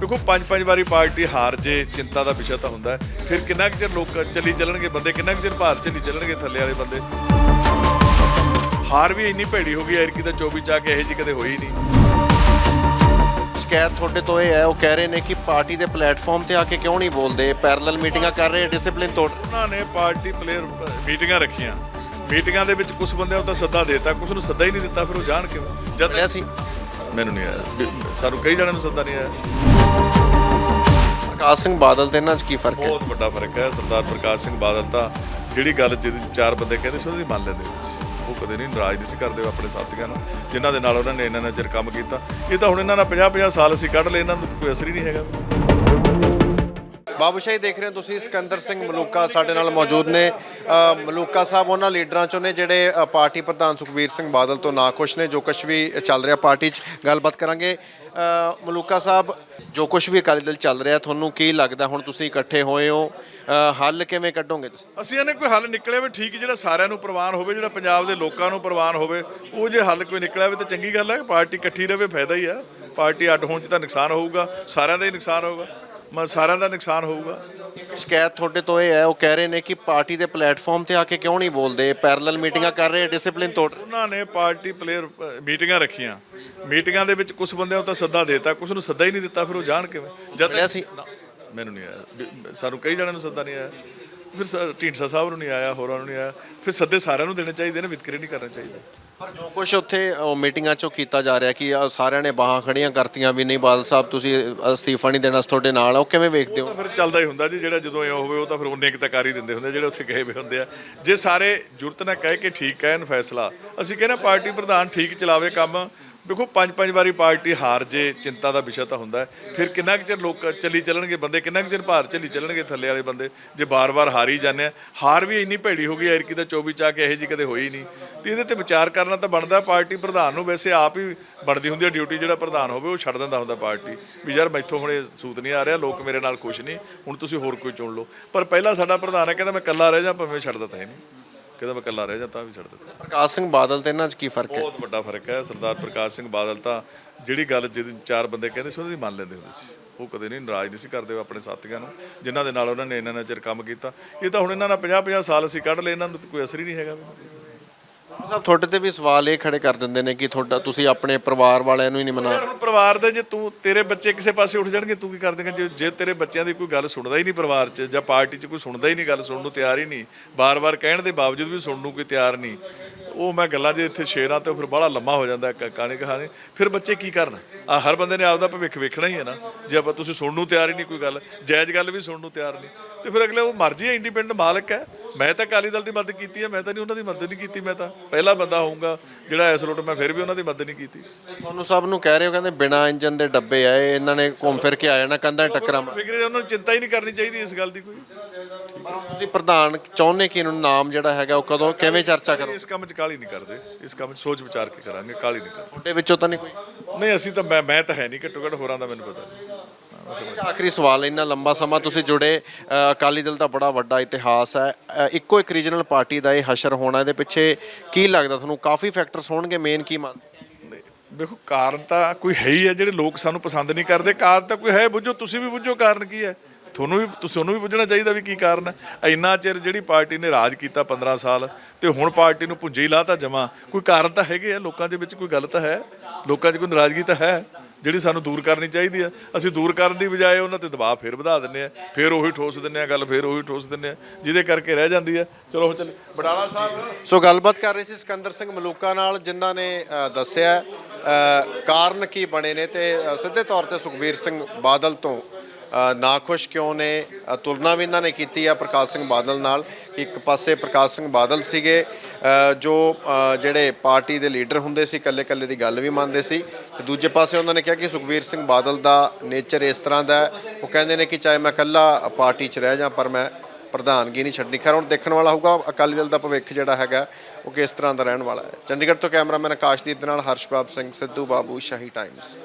ਦੇਖੋ ਪੰਜ ਪੰਜ ਵਾਰੀ ਪਾਰਟੀ ਹਾਰ ਜੇ ਚਿੰਤਾ ਦਾ ਵਿਸ਼ਾ ਤਾਂ ਹੁੰਦਾ ਹੈ। ਫਿਰ ਕਿੰਨਾ ਕੁ ਚਿਰ ਲੋਕ ਚੱਲੀ ਚੱਲਣਗੇ ਬੰਦੇ? ਕਿੰਨਾ ਕੁ ਚਿਰ ਭਾਰ ਚੱਲੀ ਚੱਲਣਗੇ ਥੱਲੇ ਵਾਲੇ ਬੰਦੇ? ਹਾਰ ਵੀ ਇੰਨੀ ਭੈੜੀ ਹੋ ਗਈ ਐਰਕੀ ਤਾਂ 24 ਚ ਆ ਕੇ ਇਹੋ ਜਿਹੀ ਕਦੇ ਹੋਈ ਨਹੀਂ। ਸ਼ਿਕਾਇਤ ਤੁਹਾਡੇ ਤੋਂ ਇਹ ਹੈ ਉਹ ਕਹਿ ਰਹੇ ਨੇ ਕਿ ਪਾਰਟੀ ਦੇ ਪਲੇਟਫਾਰਮ ਤੇ ਆ ਕੇ ਕਿਉਂ ਨਹੀਂ ਬੋਲਦੇ? ਪੈਰਲਲ ਮੀਟਿੰਗਾਂ ਕਰ ਰਹੇ ਡਿਸਪਲਿਨ ਤੋੜ ਉਹਨਾਂ ਨੇ ਪਾਰਟੀ ਪਲੇਅਰ ਮੀਟਿੰਗਾਂ ਰੱਖੀਆਂ। ਮੀਟਿੰਗਾਂ ਦੇ ਵਿੱਚ ਕੁਝ ਬੰਦਿਆਂ ਨੂੰ ਤਾਂ ਸੱਦਾ ਦੇਤਾ ਕੁਝ ਨੂੰ ਸੱਦਾ ਹੀ ਨਹੀਂ ਦਿੱਤਾ ਫਿਰ ਉਹ ਜਾਣ ਕਿਉਂ? ਜਦ ਮਿਲਿਆ ਸੀ ਮੈਨੂੰ ਨਹੀਂ ਆਇਆ। ਸਾਨੂੰ ਕਈ ਜਣਿਆਂ ਨੂੰ ਸੱਦਾ ਨਹੀਂ ਆਇਆ। ਪ੍ਰਕਾਸ਼ ਸਿੰਘ ਬਾਦਲ ਤੇ ਇਹਨਾਂ 'ਚ ਕੀ ਫ਼ਰਕ ਹੈ? ਬਹੁਤ ਵੱਡਾ ਫ਼ਰਕ ਹੈ। ਸਰਦਾਰ ਪ੍ਰਕਾਸ਼ ਸਿੰਘ ਬਾਦਲ ਤਾਂ ਜਿਹੜੀ ਗੱਲ ਜਿਹਦੇ ਚਾਰ ਬੰਦੇ ਕਹਿੰਦੇ ਸੀ ਉਹਦੀ ਮੰਨ ਲੈਂਦੇ ਸੀ। ਉਹ ਕਦੇ ਨਹੀਂ ਨਾਰਾਜ਼ ਨਹੀਂ ਸੀ ਕਰਦੇ ਆਪਣੇ ਸਾਥੀਆਂ ਨੂੰ ਜਿਨ੍ਹਾਂ ਦੇ ਨਾਲ ਉਹਨਾਂ ਨੇ ਇੰਨਾ ਇੰਨਾ ਚਿਰ ਕੰਮ ਕੀਤਾ। ਇਹ ਤਾਂ ਹੁਣ ਇਹਨਾਂ ਨਾਲ 50 50 ਸਾਲ ਅਸੀਂ ਕੱਢ ਲਏ ਇਹਨਾਂ ਨੂੰ ਕੋਈ ਅਸਰ ਹੀ ਨਹੀਂ ਹੈਗਾ। ਬਾਬੂਸ਼ਾਹੀ ਦੇਖ ਰਹੇ ਹੋ ਤੁਸੀਂ, ਸਿਕੰਦਰ ਸਿੰਘ ਮਲੂਕਾ ਸਾਡੇ ਨਾਲ ਮੌਜੂਦ ਨੇ। ਮਲੂਕਾ ਸਾਹਿਬ, ਉਹਨਾਂ ਲੀਡਰਾਂ ਚੋਂ ਨੇ ਜਿਹੜੇ ਪਾਰਟੀ ਪ੍ਰਧਾਨ ਸੁਖਬੀਰ ਸਿੰਘ ਬਾਦਲ ਤੋਂ ਨਾਖੁਸ਼ ਨੇ, ਜੋ ਕੁਝ ਵੀ ਚੱਲ ਰਿਹਾ ਪਾਰਟੀ 'ਚ, ਗੱਲਬਾਤ ਕਰਾਂਗੇ। ਮਲੂਕਾ ਸਾਹਿਬ, ਜੋ ਕੁਝ ਵੀ ਅਕਾਲੀ ਦਲ ਚੱਲ ਰਿਹਾ, ਤੁਹਾਨੂੰ ਕੀ ਲੱਗਦਾ ਹੁਣ ਤੁਸੀਂ ਇਕੱਠੇ ਹੋਏ ਹੋ? ਹੱਲ ਕਿਵੇਂ ਕੱਢੋਗੇ ਤੁਸੀਂ? ਅਸੀਂ ਇਹਨੇ ਕੋਈ ਹੱਲ ਨਿਕਲਿਆ ਵੀ ਠੀਕ, ਜਿਹੜਾ ਸਾਰਿਆਂ ਨੂੰ ਪ੍ਰਵਾਨ ਹੋਵੇ, ਜਿਹੜਾ ਪੰਜਾਬ ਦੇ ਲੋਕਾਂ ਨੂੰ ਪ੍ਰਵਾਨ ਹੋਵੇ, ਉਹ ਜੇ ਹੱਲ ਕੋਈ ਨਿਕਲਿਆ ਵੀ ਤਾਂ ਚੰਗੀ ਗੱਲ ਹੈ, ਪਾਰਟੀ ਇਕੱਠੀ ਰਹੇ ਫਾਇਦਾ ਹੀ ਆ। ਪਾਰਟੀ ਅੱਡ ਹੋਣ 'ਚ ਤਾਂ ਨੁਕਸਾਨ ਹੋਊਗਾ, ਸਾਰਿਆਂ ਦਾ ਹੀ ਨੁਕਸਾਨ ਹੋਊਗਾ। ਮ ਸਾਰਿਆਂ ਦਾ ਨੁਕਸਾਨ ਹੋਊਗਾ। ਸ਼ਿਕਾਇਤ ਤੁਹਾਡੇ ਤੋਂ ਇਹ ਹੈ ਉਹ ਕਹਿ ਰਹੇ ਨੇ ਕਿ ਪਾਰਟੀ ਦੇ ਪਲੇਟਫਾਰਮ ਤੇ ਆ ਕੇ ਕਿਉਂ ਨਹੀਂ ਬੋਲਦੇ? ਪੈਰਲਲ ਮੀਟਿੰਗਾਂ ਕਰ ਰਹੇ ਡਿਸਪਲਿਨ ਤੋੜ। ਉਹਨਾਂ ਨੇ ਪਾਰਟੀ ਪਲੇਅਰ ਮੀਟਿੰਗਾਂ ਰੱਖੀਆਂ। ਮੀਟਿੰਗਾਂ ਦੇ ਵਿੱਚ ਕੁਝ ਬੰਦਿਆਂ ਨੂੰ ਤਾਂ ਸੱਦਾ ਦੇਤਾ ਕੁਝ ਨੂੰ ਸੱਦਾ ਹੀ ਨਹੀਂ ਦਿੱਤਾ ਫਿਰ ਉਹ ਜਾਣ ਕਿਵੇਂ? ਜਦ ਮਿਲਿਆ ਸੀ? ਨਾ, ਮੈਨੂੰ ਨਹੀਂ ਆਇਆ। ਸਾਨੂੰ ਕਈ ਜਣਿਆਂ ਨੂੰ ਸੱਦਾ ਨਹੀਂ ਆਇਆ। ਫਿਰ ਸ- ਢੀਂਡਸਾ ਸਾਹਿਬ ਨੂੰ ਨਹੀਂ ਆਇਆ ਹੋਰਾਂ ਨੂੰ ਨਹੀਂ ਆਇਆ। ਫਿਰ ਸੱਦੇ ਸਾਰਿਆਂ ਨੂੰ ਦੇਣੇ ਚਾਹੀਦੇ ਨੇ ਵਿਤਕਰੇ ਨਹੀਂ ਕਰਨੇ ਚਾਹੀਦੇ। ਪਰ ਜੋ ਕੁਝ ਉੱਥੇ ਮੀਟਿੰਗਾਂ 'ਚੋਂ ਕੀਤਾ ਜਾ ਰਿਹਾ ਕਿ ਆਹ ਸਾਰਿਆਂ ਨੇ ਬਾਹਾਂ ਖੜੀਆਂ ਕਰਤੀਆਂ ਵੀ ਨਹੀਂ ਬਾਦਲ ਸਾਹਿਬ ਤੁਸੀਂ ਅਸਤੀਫਾ ਨਹੀਂ ਦੇਣਾ ਤੁਹਾਡੇ ਨਾਲ ਆ, ਉਹ ਕਿਵੇਂ ਵੇਖਦੇ ਹੋ? ਤਾਂ ਫਿਰ ਚੱਲਦਾ ਹੀ ਹੁੰਦਾ ਜੀ ਜਿਹੜਾ ਜਦੋਂ ਇਹ ਹੋਵੇ ਉਹ ਤਾਂ ਫਿਰ ਉਹਨੇ ਕੁ ਤਾਂ ਕਰ ਹੀ ਦਿੰਦੇ ਹੁੰਦੇ ਜਿਹੜੇ ਉੱਥੇ ਗਏ ਹੋਏ ਹੁੰਦੇ ਆ। ਜੇ ਸਾਰੇ ਜੁਰਤ ਨਾਲ ਕਹਿ ਕੇ ਠੀਕ ਕਹਿਣ ਫੈਸਲਾ ਅਸੀਂ ਕਹਿੰਦੇ ਹਾਂ ਪਾਰਟੀ ਪ੍ਰਧਾਨ ਠੀਕ ਚਲਾਵੇ ਕੰਮ ਦੇਖੋ, ਪੰਜ ਪੰਜ ਵਾਰੀ ਪਾਰਟੀ ਹਾਰ ਜੇ, ਚਿੰਤਾ ਦਾ ਵਿਸ਼ਾ ਤਾਂ ਹੁੰਦਾ ਫਿਰ ਕਿੰਨਾ ਕੁ ਚਿਰ ਲੋਕ ਚੱਲੀ ਚੱਲਣਗੇ ਬੰਦੇ? ਕਿੰਨਾ ਕੁ ਚਿਰ ਭਾਰ ਚੱਲੀ ਚੱਲਣਗੇ ਥੱਲੇ ਵਾਲੇ ਬੰਦੇ? ਜੇ ਬਾਰ-ਬਾਰ ਹੀ ਜਾਂਦੇ ਆ। ਹਾਰ ਵੀ ਇੰਨੀ ਭੈੜੀ ਹੋ ਗਈ ਐਰਕੀ ਦਾ 24 ਚ ਕੇ ਇਹੋ ਜਿਹੀ ਕਦੇ ਹੋਈ ਨਹੀਂ। ਤੇ ਇਹਦੇ ਤੇ ਵਿਚਾਰ ਕਰਨਾ ਤਾਂ ਬਣਦਾ, ਪਾਰਟੀ ਪ੍ਰਧਾਨ ਨੂੰ ਵੈਸੇ ਆਪ ਹੀ ਬਣਦੀ ਹੁੰਦੀ ਹੈ ਡਿਊਟੀ, ਜਿਹੜਾ ਪ੍ਰਧਾਨ ਹੋਵੇ, ਉਹ ਛੱਡ ਦਿੰਦਾ ਹੁੰਦਾ ਪਾਰਟੀ। ਵੀ ਯਾਰ ਮੈਥੋਂ ਹੁਣ ਇਹ ਸੂਤ ਨਹੀਂ ਆ ਰਿਹਾ, ਲੋਕ ਮੇਰੇ ਨਾਲ ਖੁਸ਼ ਨਹੀਂ, ਹੁਣ ਤੁਸੀਂ ਹੋਰ ਕੋਈ ਚੁਣ ਲਓ। ਪਰ ਪਹਿਲਾਂ ਸਾਡਾ ਪ੍ਰਧਾਨ ਹੈ, ਕਹਿੰਦਾ ਮੈਂ ਇਕੱਲਾ ਰਹਿ ਜਾ, ਭਾਵੇਂ ਛੱਡਦਾ ਤਾਂ ਹੈ ਨਹੀਂ। ਕਹਿੰਦਾ ਮੈਂ ਇਕੱਲਾ ਰਹਿ ਜਾ ਤਾਂ ਵੀ ਛੱਡ ਦਿੱਤਾ। ਪ੍ਰਕਾਸ਼ ਸਿੰਘ ਬਾਦਲ ਤੇ ਇਹਨਾਂ 'ਚ ਕੀ ਫ਼ਰਕ ਹੈ? ਬਹੁਤ ਵੱਡਾ ਫ਼ਰਕ ਹੈ ਸਰਦਾਰ ਪ੍ਰਕਾਸ਼ ਸਿੰਘ ਬਾਦਲ ਤਾਂ ਜਿਹੜੀ ਗੱਲ ਜਿਹਦੇ ਚਾਰ ਬੰਦੇ ਕਹਿੰਦੇ ਸੀ ਉਹਦੀ ਮੰਨ ਲੈਂਦੇ ਹੁੰਦੇ ਸੀ। ਉਹ ਕਦੇ ਨਹੀਂ ਨਾਰਾਜ਼ ਨਹੀਂ ਸੀ ਕਰਦੇ ਆਪਣੇ ਸਾਥੀਆਂ ਨੂੰ ਜਿਨ੍ਹਾਂ ਦੇ ਨਾਲ ਉਹਨਾਂ ਨੇ ਇੰਨਾ ਇੰਨਾ ਚਿਰ ਕੰਮ ਕੀਤਾ। ਇਹ ਤਾਂ ਹੁਣ ਇਹਨਾਂ ਨਾਲ 50 50 ਸਾਲ ਅਸੀਂ ਕੱਢ ਲਏ ਇਹਨਾਂ ਨੂੰ ਤਾਂ ਕੋਈ ਅਸਰ ਹੀ ਨਹੀਂ ਹੈਗਾ। ਸਾਹਿਬ, ਤੁਹਾਡੇ ਤੇ ਵੀ ਸਵਾਲ ਇਹ ਖੜੇ ਕਰ ਦਿੰਦੇ ਨੇ ਕਿ ਤੁਹਾਡਾ, ਤੁਸੀਂ ਆਪਣੇ ਪਰਿਵਾਰ ਵਾਲਿਆਂ ਨੂੰ ਹੀ ਨਹੀਂ ਮਨਾ ਯਾਰ ਹੁਣ ਪਰਿਵਾਰ ਦੇ ਜੇ ਤੂੰ, ਤੇਰੇ ਬੱਚੇ ਕਿਸੇ ਪਾਸੇ ਉੱਠ ਜਾਣਗੇ, ਤੂੰ ਕੀ ਕਰ ਦੇਂਗਾ? ਜੇ ਜੇ ਤੇਰੇ ਬੱਚਿਆਂ ਦੀ ਕੋਈ ਗੱਲ ਸੁਣਦਾ ਹੀ ਨਹੀਂ ਪਰਿਵਾਰ 'ਚ ਜਾਂ ਪਾਰਟੀ 'ਚ ਕੋਈ ਸੁਣਦਾ ਹੀ ਨਹੀਂ, ਗੱਲ ਸੁਣਨ ਨੂੰ ਤਿਆਰ ਹੀ ਨਹੀਂ ਬਾਰ-ਬਾਰ ਕਹਿਣ ਦੇ ਬਾਵਜੂਦ ਵੀ ਸੁਣਨ ਨੂੰ ਕੋਈ ਤਿਆਰ ਨਹੀਂ। ਉਹ ਮੈਂ ਗੱਲਾਂ ਜੇ ਇੱਥੇ ਸ਼ੇਰਾਂ ਤੇ ਫਿਰ ਬੜਾ ਲੰਮਾ ਹੋ ਜਾਂਦਾ ਕਹਾਣੀ ਕਹਾਣੀ। ਫਿਰ ਬੱਚੇ ਕੀ ਕਰਨ? ਆ ਹਰ ਬੰਦੇ ਨੇ ਆਪਦਾ ਭਵਿੱਖ ਵੇਖਣਾ ਹੀ ਹੈ ਨਾ। ਜੇ ਆਪਾਂ ਤੁਸੀਂ ਸੁਣਨ ਨੂੰ ਤਿਆਰ ਹੀ ਨਹੀਂ ਕੋਈ ਗੱਲ ਜਾਇਜ਼ ਗੱਲ ਵੀ ਸੁਣਨ ਨੂੰ ਤਿਆਰ ਨਹੀਂ। ਤੇ ਫਿਰ ਅਗਲੇ ਉਹ ਮਰਜ਼ੀ ਹੈ ਇੰਡੀਪੈਂਡੈਂਟ ਮਾਲਕ ਹੈ। ਮੈਂ ਤਾਂ ਅਕਾਲੀ ਦਲ ਦੀ ਮਦਦ ਕੀਤੀ ਹੈ ਮੈਂ ਤਾਂ ਨਹੀਂ ਉਹਨਾਂ ਦੀ ਮਦਦ ਨਹੀਂ ਕੀਤੀ ਮੈਂ ਤਾਂ ਪਹਿਲਾ ਬੰਦਾ ਹੋਊਂਗਾ ਜਿਹੜਾ ਇਸ ਰੋਟ ਮੈਂ ਫਿਰ ਵੀ ਉਹਨਾਂ ਦੀ ਮਦਦ ਨਹੀਂ ਕੀਤੀ। ਤੁਹਾਨੂੰ ਸਭ ਨੂੰ ਕਹਿ ਰਹੇ ਹੋ ਕਹਿੰਦੇ ਬਿਨਾ ਇੰਜਨ ਦੇ ਡੱਬੇ ਆਏ ਇਹਨਾਂ ਨੇ ਘੁੰਮ ਫਿਰ ਕੇ ਆ ਜਾਣਾ ਕੰਧਾਂ 'ਚ ਟੱਕਰਾਂ ਫਿਕਰ ਉਹਨਾਂ ਨੂੰ ਚਿੰਤਾ ਹੀ ਨਹੀਂ ਕਰਨੀ ਚਾਹੀਦੀ ਇਸ ਗੱਲ ਦੀ ਕੋਈ। ਪਰ ਹੁਣ ਤੁਸੀਂ ਪ੍ਰਧਾਨ ਚਾਹੁੰਦੇ ਕਿ ਇਹਨਾਂ ਨੂੰ ਨਾਮ ਜਿਹੜਾ ਹੈਗਾ ਉਹ ਕਦੋਂ ਕਿਵੇਂ ਚਰਚਾ ਕਰੋ? ਇਸ ਕੰਮ 'ਚ ਕਾਲੀ ਨਹੀਂ ਕਰਦੇ। ਇਸ ਕੰਮ 'ਚ ਸੋਚ ਵਿਚਾਰ ਕੇ ਕਰਾਂਗੇ ਕਾਲੀ ਨਹੀਂ ਕਰਦੇ। ਤੁਹਾਡੇ ਵਿੱਚੋਂ ਤਾਂ ਨਹੀਂ ਕੋਈ? ਨਹੀਂ ਅਸੀਂ ਤਾਂ ਮੈਂ ਮੈਂ ਤਾਂ ਹੈ ਨਹੀਂ ਘੱਟੋ ਘੱਟ ਹੋਰਾਂ ਦਾ ਮੈਨੂੰ ਪਤਾ ਨਹੀਂ ਆਖਰੀ ਸਵਾਲ ਇੰਨਾ ਲੰਬਾ ਸਮਾਂ ਤੁਸੀਂ ਜੁੜੇ ਅਕਾਲੀ ਦਲ ਦਾ ਬੜਾ ਵੱਡਾ ਇਤਿਹਾਸ ਹੈ। ਇੱਕੋ ਇੱਕ ਰੀਜਨਲ ਪਾਰਟੀ ਦਾ ਇਹ ਹਸ਼ਰ ਹੋਣਾ ਇਹਦੇ ਪਿੱਛੇ ਕੀ ਲੱਗਦਾ ਤੁਹਾਨੂੰ? ਕਾਫੀ ਫੈਕਟਰਸ ਹੋਣਗੇ ਮੇਨ ਕੀ ਮੰਨ? ਦੇਖੋ ਕਾਰਨ ਤਾਂ ਕੋਈ ਹੈ ਹੀ ਹੈ ਜਿਹੜੇ ਲੋਕ ਸਾਨੂੰ ਪਸੰਦ ਨਹੀਂ ਕਰਦੇ। ਕਾਰਨ ਤਾਂ ਕੋਈ ਹੈ ਬੁੱਝੋ ਤੁਸੀਂ ਵੀ ਬੁੱਝੋ ਕਾਰਨ ਕੀ ਹੈ? ਤੁਹਾਨੂੰ ਵੀ ਤੁਸੀਂ- ਤੁਹਾਨੂੰ ਵੀ ਬੁੱਝਣਾ ਚਾਹੀਦਾ ਵੀ ਕੀ ਕਾਰਨ ਹੈ। ਇੰਨਾ ਚਿਰ ਜਿਹੜੀ ਪਾਰਟੀ ਨੇ ਰਾਜ ਕੀਤਾ 15 ਸਾਲ ਤੇ ਹੁਣ ਪਾਰਟੀ ਨੂੰ ਪੁੰਜੇ ਹੀ ਲਾਤਾ ਜਮਾ। ਕੋਈ ਕਾਰਨ ਤਾਂ ਹੈਗੇ ਆ? ਲੋਕਾਂ ਦੇ ਵਿੱਚ ਕੋਈ ਗੱਲ ਤਾਂ ਹੈ? ਲੋਕਾਂ 'ਚ ਕੋਈ ਨਾਰਾਜ਼ਗੀ ਤਾਂ ਹੈ? ਜਿਹੜੀ ਸਾਨੂੰ ਦੂਰ ਕਰਨੀ ਚਾਹੀਦੀ ਆ। ਅਸੀਂ ਦੂਰ ਕਰਨ ਦੀ ਬਜਾਏ ਉਹਨਾਂ ਤੇ ਦਬਾਅ ਫੇਰ ਵਧਾ ਦਿੰਨੇ ਆ। ਫੇਰ ਉਹੀ ਠੋਸ ਦਿੰਨੇ ਆ ਗੱਲ, ਫੇਰ ਉਹੀ ਠੋਸ ਦਿੰਨੇ ਆ। ਜਿਹਦੇ ਕਰਕੇ ਰਹਿ ਜਾਂਦੀ ਆ। ਚਲੋ ਚੱਲ ਬਡਾਲਾ ਸਾਹਿਬ। ਸੋ ਗੱਲਬਾਤ ਕਰ ਰਹੇ ਸੀ ਸਿਕੰਦਰ ਸਿੰਘ ਮਲੂਕਾ ਨਾਲ, ਜਿਨ੍ਹਾਂ ਨੇ ਦੱਸਿਆ ਕਾਰਨ ਕੀ ਬਣੇ ਨੇ ਤੇ ਸਿੱਧੇ ਤੌਰ ਤੇ ਸੁਖਬੀਰ ਸਿੰਘ ਬਾਦਲ ਤੋਂ। ਨਾਖੁਸ਼ ਕਿਉਂ ਨੇ? ਤੁਲਨਾ ਵੀ ਇਹਨਾਂ ਨੇ ਕੀਤੀ ਆ ਪ੍ਰਕਾਸ਼ ਸਿੰਘ ਬਾਦਲ ਨਾਲ ਇੱਕ ਪਾਸੇ ਪ੍ਰਕਾਸ਼ ਸਿੰਘ ਬਾਦਲ ਸੀਗੇ ਜੋ ਜਿਹੜੇ ਪਾਰਟੀ ਦੇ ਲੀਡਰ ਹੁੰਦੇ ਸੀ ਇਕੱਲੇ ਇਕੱਲੇ ਦੀ ਗੱਲ ਵੀ ਮੰਨਦੇ ਸੀ। ਤੇ ਦੂਜੇ ਪਾਸੇ ਉਹਨਾਂ ਨੇ ਕਿਹਾ ਕਿ ਸੁਖਬੀਰ ਸਿੰਘ ਬਾਦਲ ਦਾ ਨੇਚਰ ਇਸ ਤਰ੍ਹਾਂ ਦਾ ਉਹ ਕਹਿੰਦੇ ਨੇ ਕਿ ਚਾਹੇ ਮੈਂ ਇਕੱਲਾ ਪਾਰਟੀ 'ਚ ਰਹਿ ਜਾ ਪਰ ਮੈਂ ਪ੍ਰਧਾਨਗੀ ਨਹੀਂ ਛੱਡਣੀ। ਖੈਰ, ਹੁਣ ਦੇਖਣ ਵਾਲਾ ਹੋਊਗਾ, ਅਕਾਲੀ ਦਲ ਦਾ ਭਵਿੱਖ ਜਿਹੜਾ ਹੈਗਾ, ਉਹ ਕਿਸ ਤਰ੍ਹਾਂ ਦਾ ਰਹਿਣ ਵਾਲਾ ਹੈ। ਚੰਡੀਗੜ੍ਹ ਤੋਂ ਕੈਮਰਾਮੈਨ ਆਕਾਸ਼ਦੀਪ ਦੇ ਨਾਲ ਹਰਸ਼ਬਾਬ ਸਿੰਘ, ਸਿੱਧੂ ਬਾਬੂ, ਸ਼ਾਹੀ ਟਾਈਮਸ